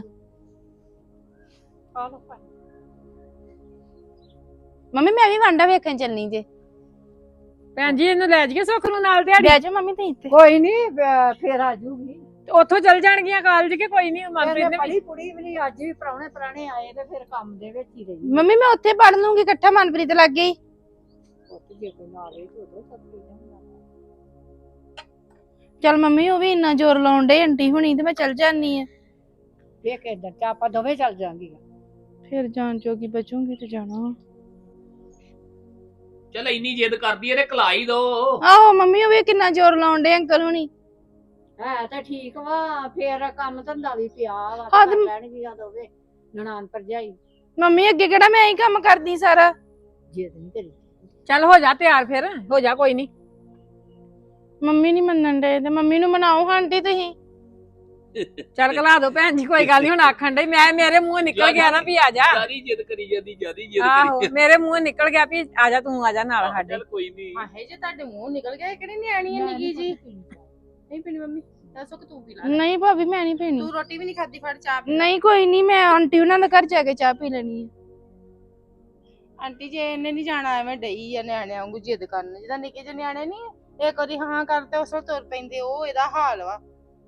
S1: ਮੰਮੀ ਮੈਂ ਵੀ ਵਾਂਡਾ ਵੇਖਣ ਚੱਲਣੀ ਜੇ।
S7: ਭੈਣ ਜੀ ਇਹਨੂੰ ਲੈ ਜਾਈਏ ਸੁੱਖ ਨੂੰ ਨਾਲ ਦਿਹਾੜੀ।
S1: ਬਹਿ ਮੰਮੀ ਤੁਸੀਂ ਇੱਥੇ।
S5: ਕੋਈ ਨਹੀਂ ਫੇਰ ਆ ਜੂਗੀ।
S7: ਤੇ ਉੱਥੋਂ ਚੱਲ ਜਾਣਗੀਆਂ ਕਾਲਜ ਕਿ ਕੋਈ ਨਹੀਂ ਮਨਪ੍ਰੀਤ ਨੇ
S5: ਪੜੀ ਪੁੜੀ ਵੀ ਨਹੀਂ ਅੱਜ ਵੀ ਪ੍ਰਾਹੁਣੇ ਪ੍ਰਾਣੇ ਆਏ ਤੇ ਫਿਰ ਕੰਮ ਦੇ ਵਿੱਚ ਹੀ ਰਹੀ
S1: ਮੰਮੀ ਮੈਂ ਉੱਥੇ ਪੜ ਲੂੰਗੀ ਇਕੱਠਾ ਮਨਪ੍ਰੀਤ ਲੱਗ ਗਈ।
S5: ਪੁੱਤ ਜੇ ਕੋਈ ਨਾ ਆਵੇ ਤੇ ਉਦੋਂ ਸਭ ਕੁਝ ਜਾਂਦਾ
S1: ਚਲ ਮੰਮੀ ਉਹ ਵੀ ਇੰਨਾ ਜ਼ੋਰ ਲਾਉਣ ਡੇ ਆਂਟੀ ਹੁਣੀ ਤੇ ਮੈਂ ਚੱਲ ਜਾਨੀ ਆ।
S5: ਵੇਖ ਇੱਧਰ ਤੇ ਆਪਾਂ ਦੋਵੇਂ ਚੱਲ ਜਾਂਗੀਆਂ।
S1: ਫਿਰ ਜਾਣ ਜੋਗੀ ਬਚੂੰਗੀ ਤੇ ਜਾਣਾ ਵਾ।
S4: ਚੱਲ ਇੰਨੀ ਜਿੱਦ ਕਰਦੀ ਐ ਤੇ ਕਲਾ ਹੀ ਦੋ।
S1: ਆਹੋ ਮੰਮੀ ਉਹ ਵੀ ਕਿੰਨਾ ਜ਼ੋਰ ਲਾਉਣ ਡੇ ਅੰਕਲ ਹੁਣੀ।
S5: ਹੈ ਤਾਂ ਠੀਕ ਵਾ ਫੇਰ ਕੰਮ ਧੰਦਾ ਵੀ ਪਿਆ ਵਾ
S1: ਹਾਂ
S5: ਕਰ
S1: ਤੇ-
S5: ਲੈਣਗੀਆਂ ਦੋਵੇਂ ਨਨਾਣ ਭਰਜਾਈ।
S1: ਮੰਮੀ ਅੱਗੇ ਕਿਹੜਾ ਮੈਂ ਹੀ ਕੰਮ ਕਰਦੀ ਸਾਰਾ?
S5: ਜਿੱਦ ਨਹੀਂ ਕਰੀ।
S7: ਚੱਲ ਹੋ ਜਾ ਤਿਆਰ ਫਿਰ ਹੋ ਜਾ ਕੋਈ ਨਹੀਂ
S1: ਮੰਮੀ ਨਹੀਂ ਮੰਨਣ ਡੇ ਤੇ ਮੰਮੀ ਨੂੰ ਮਨਾਓ ਹਾਂ ਆਂਟੀ ਤੁਸੀਂ।
S7: ਚੱਲ ਕਲਾ ਦੋ ਭੈਣ ਜੀ ਕੋਈ ਗੱਲ ਨਹੀਂ ਹੁਣ ਆਖਣ ਡਈ ਮੈਂ ਮੇਰੇ ਮੂੰਹ ਨਿਕਲ ਗਿਆ ਨਾ ਵੀ ਆ ਜਾ।
S4: ਜਿਆਦੀ ਜਿੱਦ ਕਰੀ ਜਾਂਦੀ ਜਿਆਦੀ ਜਿੱਦ
S7: ਆਹੋ
S4: ਕਰੀ
S7: ਮੇਰੇ ਮੂੰਹ ਨਿਕਲ ਗਿਆ ਵੀ ਆ ਜਾ ਤੂੰ ਆ ਜਾ ਨਾਲ ਸਾਡੇ।
S4: ਚੱਲ ਕੋਈ ਨਹੀਂ
S2: ਆਹੇ ਜੇ ਤੁਹਾਡੇ ਮੂੰਹ ਨਿਕਲ ਗਿਆ ਇਹ ਕਿਹੜੀ ਨਿਆਣੀ ਹੈ ਨਿੱਕੀ ਜੀ ਨਹੀਂ ਪੀਣੀ ਮੰਮੀ ਦੱਸੋ ਕਿ ਤੂੰ ਪੀ ਲੈ।
S1: ਨਹੀਂ ਭਾਬੀ ਮੈਂ ਨਹੀਂ ਪੀਣੀ।
S2: ਤੂੰ ਰੋਟੀ ਵੀ ਨਹੀਂ ਖਾਦੀ ਫੜ ਚਾਹ ਪੀ ਲੈ।
S1: ਨਹੀਂ ਕੋਈ ਨਹੀਂ ਮੈਂ ਆਂਟੀ ਉਹਨਾਂ ਦੇ ਘਰ ਜਾ ਕੇ ਚਾਹ ਪੀ ਲੈਣੀ ਹੈ
S2: ਆਂਟੀ ਜੇ ਇਹਨੇ ਨਹੀਂ ਜਾਣਾ ਐਵੇਂ ਡਈ ਆ ਨਿਆਣਿਆਂ ਵਾਂਗੂ ਜਿੱਦ ਕਰਨ। ਜਿਹਦਾ ਨਿੱਕੇ ਜਿਹੇ ਨਿਆਣੇ ਨਹੀਂ ਇੱਕ ਵਾਰੀ ਹਾਂ ਕਰਦੇ ਉਸ ਵੇਲੇ ਤੁਰ ਪੈਂਦੇ ਉਹ ਇਹਦਾ ਹਾਲ ਵਾ।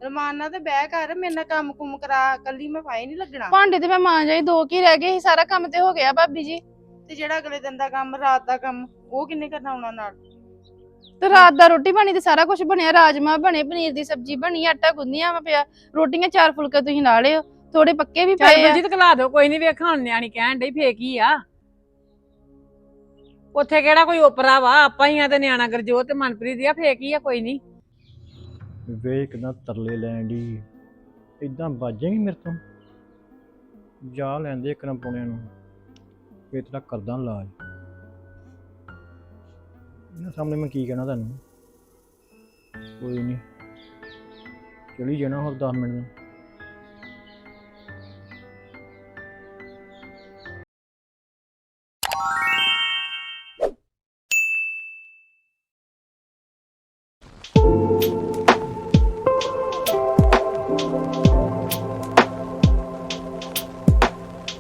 S2: ਰਮਾਨ ਨਾਲ ਤੇ ਬਹਿ ਕਰ ਮੇਰੇ ਨਾਲ ਕੰਮ ਕੁਮ ਕਰਾ ਕੱਲੀ ਮੈਂ ਫਾਇ ਨਹੀਂ ਲੱਗਣਾ।
S1: ਭਾਂਡੇ ਤੇ ਮੈਂ ਮਾਂ ਜਾਈ ਦੋ ਕੀ ਰਹਿ ਗਏ ਸੀ ਸਾਰਾ ਕੰਮ ਤੇ ਹੋ ਗਿਆ ਭਾਬੀ ਜੀ।
S2: ਤੇ ਜਿਹੜਾ ਅਗਲੇ ਦਿਨ ਦਾ ਕੰਮ ਰਾਤ ਦਾ ਕੰਮ ਉਹ ਕਿੰਨੇ ਕਰਨਾ ਉਹਨਾਂ ਨਾਲ?
S1: ਤੇ ਰਾਤ ਦਾ ਰੋਟੀ ਪਾਣੀ ਤੇ ਸਾਰਾ ਕੁਝ ਬਣਿਆ ਰਾਜਮਾ ਬਣੇ ਪਨੀਰ ਦੀ ਸਬਜ਼ੀ ਬਣੀ ਆਟਾ ਗੁੰਨਿਆ ਵਾ ਪਿਆ। ਰੋਟੀਆਂ ਚਾਰ ਫੁਲਕੇ ਤੁਸੀਂ ਲਾ ਲਿਓ ਥੋੜੇ ਪੱਕੇ ਵੀ
S7: ਚੱਲ
S1: ਪਏ ਆ।
S7: ਬਲਜੀਤ ਕਲਾ ਦੋ ਕੋਈ ਨਹੀਂ ਵੇਖ ਨਿਆਣੀ ਕਹਿਣ ਡਈ ਫੇਕ ਹੀ ਆ। ਉੱਥੇ ਕਿਹੜਾ ਕੋਈ ਓਪਰਾ ਵਾ ਆਪਾਂ ਹੀ ਆ ਤੇ ਨਿਆਣਾ ਗਰਜੋਤ ਤੇ ਮਨਪ੍ਰੀਤ ਆ ਫੇਕ ਹੀ ਆ ਕੋਈ ਨਹੀਂ
S3: ਵੇ ਕਿਦਾਂ ਤਰਲੇ ਲੈਣ ਦੀ ਇਦਾਂ ਬਾਜੇਗੀ ਮੇਰੇ ਤੋਂ? ਜਾ ਲੈਂਦੇ ਇੱਕ ਨਾ ਪੁਣਿਆਂ ਨੂੰ। ਫੇਰ ਤੇਰਾ ਕਰਦਾ ਇਲਾਜ। ਇਹਨਾਂ ਸਾਹਮਣੇ ਮੈਂ ਕੀ ਕਹਿਣਾ ਤੁਹਾਨੂੰ? ਕੋਈ ਨਹੀਂ ਚਲੀ ਜਾਣਾ ਹੋਰ 10 ਮਿੰਟ ਨੂੰ।